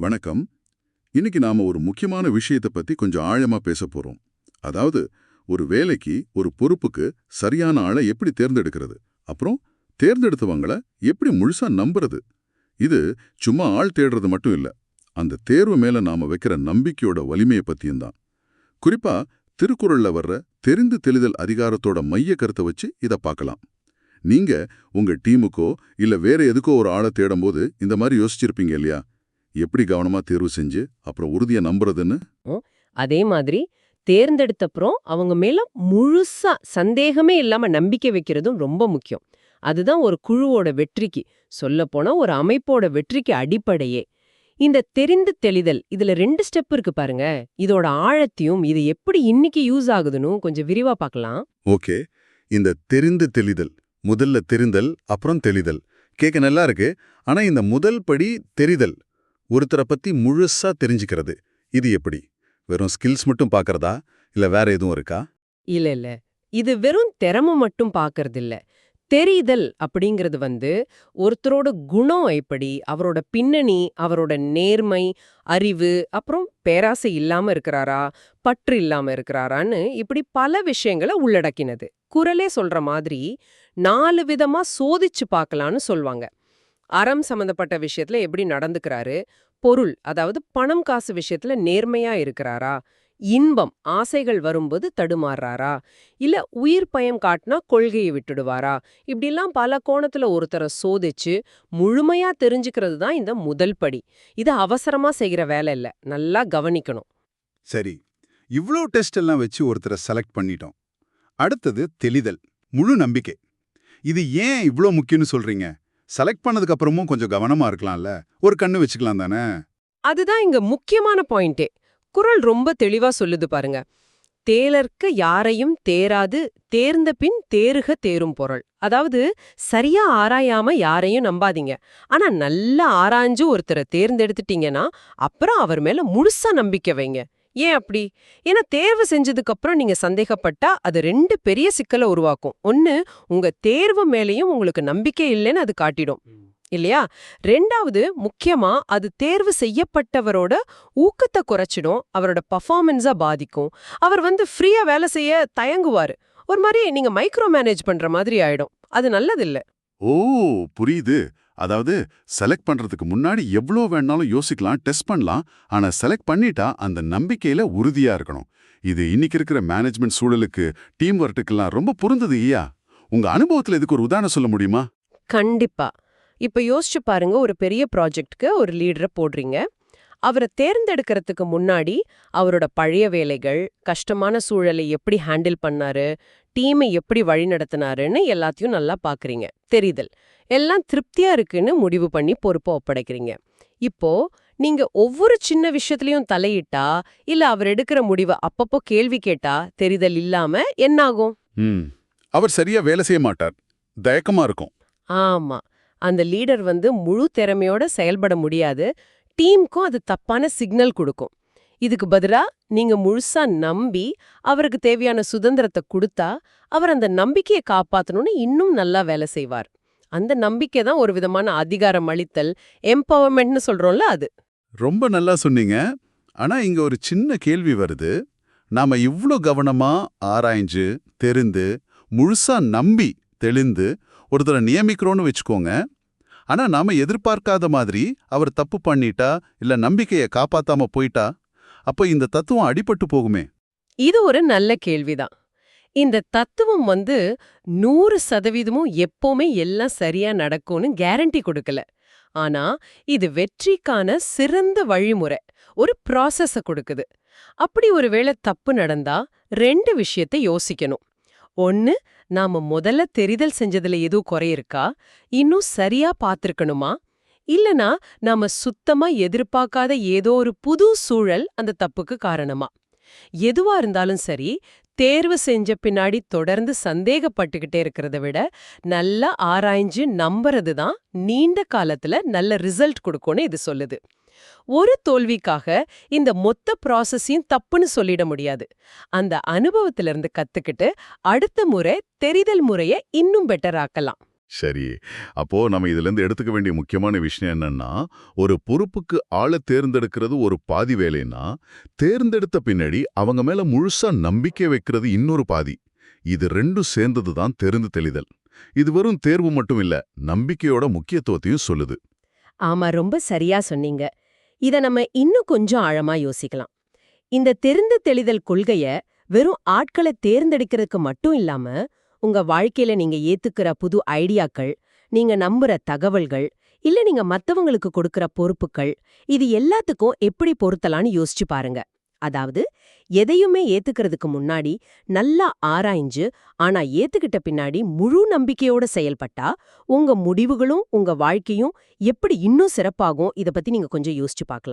வணக்கம். இன்னைக்கு நாம ஒரு முக்கியமான விஷயத்தை பத்தி கொஞ்சம் ஆழமா பேச போறோம். அதாவது ஒரு வேலைக்கு ஒரு பொறுப்புக்கு சரியான ஆளை எப்படி தேர்ந்தெடுக்கிறது? அப்புறம் தேர்ந்தெடுத்தவங்கள எப்படி முழுசா நம்புறது? இது சும்மா ஆள் தேடுறது மட்டும் இல்ல. அந்த தேர்வு மேல நாம வைக்கிற நம்பிக்கையோட வலிமையை பத்தியும் தான். குறிப்பா திருக்குறள்ல வர்ற தெரிந்து தெளிதல் அதிகாரத்தோட மைய கருத்தை வச்சு இத பார்க்கலாம் நீங்க உங்க டீமுக்கோ இல்ல வேற எதுக்கோ ஒரு ஆளை தேடும்போது இந்த மாதிரி யோசிச்சிருப்பீங்க இல்லையா? எப்படி கவனமா தேர்வு செஞ்சு அப்புறம் உறுதியா நம்புறதுன்னு? அதே மாதிரி தேர்ந்தெடுத்தப்புறம் அவங்க மேல முழுசா சந்தேகமே இல்லாம நம்பிக்கை வைக்கிறதும் ரொம்ப முக்கியம். அதுதான் ஒரு குழுவோட வெற்றிக்கு சொல்லப்போனா ஒரு அமைப்போட வெற்றிக்கு அடிப்படையே. இந்த தெரிந்து தெளிதல் இதுல ரெண்டு ஸ்டெப் இருக்கு பாருங்க. இதோட ஆழத்தையும் இது எப்படி இன்னைக்கு யூஸ் ஆகுதுன்னு கொஞ்சம் விரிவா பார்க்கலாம். ஓகே. இந்த தெரிந்து தெளிதல் முதல்ல தெரிந்தல் அப்புறம் தெளிதல். கேட்க நல்லா இருக்கு. ஆனா இந்த முதல் படி தெரிதல் ஒருத்தரை பத்தி முழுசா தெரிஞ்சுக்கிறது. இது எப்படி? வெறும் ஸ்கில்ஸ் மட்டும் பார்க்கறதா இல்ல வேற எதுவும் இருக்கா? இல்ல இல்ல. இது வெறும் திறமை மட்டும் பார்க்கறது இல்ல தெரிதல் அப்படிங்கிறது வந்து ஒருத்தரோட குணம் எப்படி அவரோட பின்னணி அவரோட நேர்மை அறிவு அப்புறம் பேராசை இல்லாம இருக்கிறாரா? பற்று இல்லாம இருக்கிறாரான்னு இப்படி பல விஷயங்களை உள்ளடக்கினது. குரலே சொல்ற மாதிரி நாலு விதமா சோதிச்சு பார்க்கலான்னு சொல்வாங்க. அறம் சம்பந்தப்பட்ட விஷயத்துல எப்படி நடந்துக்கிறாரு? பொருள் அதாவது பணம் காசு விஷயத்துல நேர்மையா இருக்கிறாரா? இன்பம் ஆசைகள் வரும்போது தடுமாறுறாரா? இல்ல உயிர் பயம் காட்டினா கொள்கையை விட்டுடுவாரா? இப்படிலாம் பல கோணத்துல ஒருத்தரை சோதிச்சு முழுமையா தெரிஞ்சுக்கிறது தான் இந்த முதல் படி. இது அவசரமா செய்கிற வேலை இல்ல. நல்லா கவனிக்கணும். சரி. இவ்ளோ டெஸ்ட் எல்லாம் வச்சு ஒருத்தரை செலக்ட் பண்ணிட்டோம். அடுத்தது தெளிதல் முழு நம்பிக்கை. இது ஏன் இவ்ளோ முக்கியம்னு சொல்றீங்க? செலக்ட் பண்ணதுக்கு அப்புறமும் கொஞ்சம் கவனமா இருக்கலாம்ல. ஒரு கண்ணு வச்சுக்கலாம் தானே? அதுதான் இங்க முக்கியமான பாயிண்டே. குரல் ரொம்ப தெளிவா சொல்லுது பாருங்க. தேலர்க்க யாரையும் தேராது தேர்ந்த பின் தேருக தேரும் பொருள். அதாவது சரியா ஆராயாம யாரையும் நம்பாதீங்க. ஆனா நல்லா ஆராய்ஞ்சு ஒருத்தரை தேர்ந்தெடுத்துட்டீங்கன்னா அப்புறம் அவர் மேல முழுசா நம்பிக்கை வைங்க. ஏன் அப்படி? ஏன்னா தேர்வு செஞ்சதுக்கு அப்புறம் நீங்க சந்தேகப்பட்டா அது ரெண்டு பெரிய சிக்கலை உருவாக்கும். ஒன்னு உங்க தேர்வு மேலேயும் உங்களுக்கு நம்பிக்கை இல்லைன்னு அது காட்டிடும். இல்லையா? ரெண்டாவது முக்கியமா அது தேர்வு செய்யப்பட்டவரோட ஊக்கத்தை குறைச்சிடும். அவரோட பர்ஃபார்மன்ஸா பாதிக்கும். அவர் வந்து ஃப்ரீயா வேலை செய்ய தயங்குவாரு. ஒரு மாதிரி நீங்க மைக்ரோ மேனேஜ் பண்ற மாதிரி ஆயிடும். அது நல்லதில்ல. ஓ புரியுது. அதாவது செலக்ட் பண்றதுக்கு முன்னாடி எவ்வளோ வேணாலும் யோசிக்கலாம் டெஸ்ட் பண்ணலாம். ஆனா செலக்ட் பண்ணிட்டா அந்த நம்பிக்கையில உறுதியா இருக்கணும். இது இன்னைக்கு இருக்கிற மேனேஜ்மெண்ட் சூழலுக்கு டீம் ஒர்க்குக்கெல்லாம் ரொம்ப பொருந்தது ஐயா உங்க அனுபவத்துல இதுக்கு ஒரு உதாரணம் சொல்ல முடியுமா? கண்டிப்பா. இப்ப யோசிச்சு பாருங்க ஒரு பெரிய ப்ராஜெக்ட்க்கு ஒரு லீடரை போடுறீங்க. அவரை தேர்ந்தெடுக்கிறதுக்கு முன்னாடி அவரோட பழைய வேலைகள் கஷ்டமான சூழலை எப்படி ஹேண்டில் பண்ணாரு டீமை எப்படி வழிநடத்தினாருன்னு எல்லாத்தையும் நல்லா பாக்குறீங்க. தெரிதல். எல்லாம் திருப்தியா இருக்குன்னு முடிவு பண்ணி பொறுப்பை ஒப்படைக்கிறீங்க. இப்போ நீங்க ஒவ்வொரு சின்ன விஷயத்துலயும் தலையிட்டா இல்ல அவர் எடுக்கிற முடிவை அப்பப்போ கேள்வி கேட்டா தெரிதல் இல்லாம என்னாகும்? அவர் சரியா வேலை செய்ய மாட்டார். தயக்கமா இருக்கும். ஆமா. அந்த லீடர் வந்து முழு திறமையோட செயல்பட முடியாது. டீமுக்கும் அது தப்பான சிக்னல் கொடுக்கும். இதுக்கு பதிலா நீங்க முழுசா நம்பி அவருக்கு தேவையான சுதந்திரத்தை கொடுத்தா அவர் அந்த நம்பிக்கையை காப்பாத்தணும்னு இன்னும் நல்லா வேலை செய்வார். அந்த நம்பிக்கை தான் ஒரு விதமான அதிகாரம் அளித்தல் எம்பவர்மெண்ட்னு சொல்றோம்ல அது. ரொம்ப நல்லா சொன்னீங்க. ஆனா இங்க ஒரு சின்ன கேள்வி வருது. நாம இவ்ளோ கவனமா ஆராய்ஞ்சு தெரிந்து முழுசா நம்பி தெளிந்து ஒருத்தரை நியமிக்கிறோன்னு வச்சுக்கோங்க. ஆனா நாம எதிர்பார்க்காத மாதிரி அவர் தப்பு பண்ணிட்டா இல்ல நம்பிக்கையை காப்பாத்தாம போயிட்டா அப்ப இந்த தத்துவம் அடிபட்டு போகுமே. இது ஒரு நல்ல கேள்விதான். இந்த தத்துவம் வந்து நூறு சதவீதமும் எப்பவுமே எல்லாம் சரியா நடக்கும்னு கேரண்டி கொடுக்கல. ஆனா இது வெற்றிக்கான சிறந்த வழிமுறை ஒரு ப்ராசஸ கொடுக்குது. அப்படி ஒருவேளை தப்பு நடந்தா ரெண்டு விஷயத்தை யோசிக்கணும். ஒன்னு நாம முதல்ல தெரிதல் செஞ்சதுல எதுவும் குறையிருக்கா? இன்னும் சரியா பார்த்திருக்கணுமா? இல்லனா நாம சுத்தமா எதிர்பார்க்காத ஏதோ ஒரு புது சூழல் அந்த தப்புக்கு காரணமா? எதுவா இருந்தாலும் சரி தேர்வு செஞ்ச பின்னாடி தொடர்ந்து சந்தேகப்பட்டுக்கிட்டே இருக்கிறத விட நல்லா ஆராய்ஞ்சு நம்புறது தான் நீண்ட காலத்துல நல்ல ரிசல்ட் கொடுக்கும்னு இது சொல்லுது. ஒரு தோல்விக்காக இந்த மொத்த ப்ராசஸையும் தப்புன்னு சொல்லிட முடியாது. அந்த அனுபவத்திலிருந்து கத்துக்கிட்டு அடுத்த முறை தெரிதல் முறைய இன்னும் பெட்டர் ஆக்கலாம். சரி. அப்போ நம்ம இதுல இருந்து எடுத்துக்க வேண்டிய முக்கியமான விஷயம் என்னன்னா ஒரு பொறுப்புக்கு ஆளை தேர்ந்தெடுக்கிறது ஒரு பாதி வேலைன்னா தேர்ந்தெடுத்த பின்னாடி அவங்க மேல முழுசா நம்பிக்கை வைக்கிறது இன்னொரு பாதி. இது ரெண்டும் சேர்ந்தது தான் தெரிந்து தெளிதல். இது வெறும் தேர்வு மட்டும் இல்ல நம்பிக்கையோட முக்கியத்துவத்தையும் சொல்லுது. ஆமா ரொம்ப சரியா சொன்னீங்க. இத நம்ம இன்னும் கொஞ்சம் ஆழமா யோசிக்கலாம். இந்த தெரிந்து தெளிதல் கொள்கைய வெறும் ஆட்களை தேர்ந்தெடுக்கிறதுக்கு மட்டும் இல்லாம உங்க வாழ்க்கையில நீங்க ஏத்துக்கிற புது ஐடியாக்கள் நீங்க நம்புற தகவல்கள் இல்ல நீங்க மத்தவங்களுக்கு கொடுக்கற பொறுப்புகள் இது எல்லாத்துக்கும் எப்படி பொருத்தலாம்னு யோசிச்சு பாருங்க. அதாவது எதையுமே ஏத்துக்கிறதுக்கு முன்னாடி நல்லா ஆராய்ஞ்சு ஆனா ஏத்துக்கிட்ட பின்னாடி முழு நம்பிக்கையோட செயல்பட்டா உங்க முடிவுகளும் உங்க வாழ்க்கையும் எப்படி இன்னும் சிறப்பாகும் இத பத்தி நீங்க கொஞ்சம் யோசிச்சு பார்க்கலாம்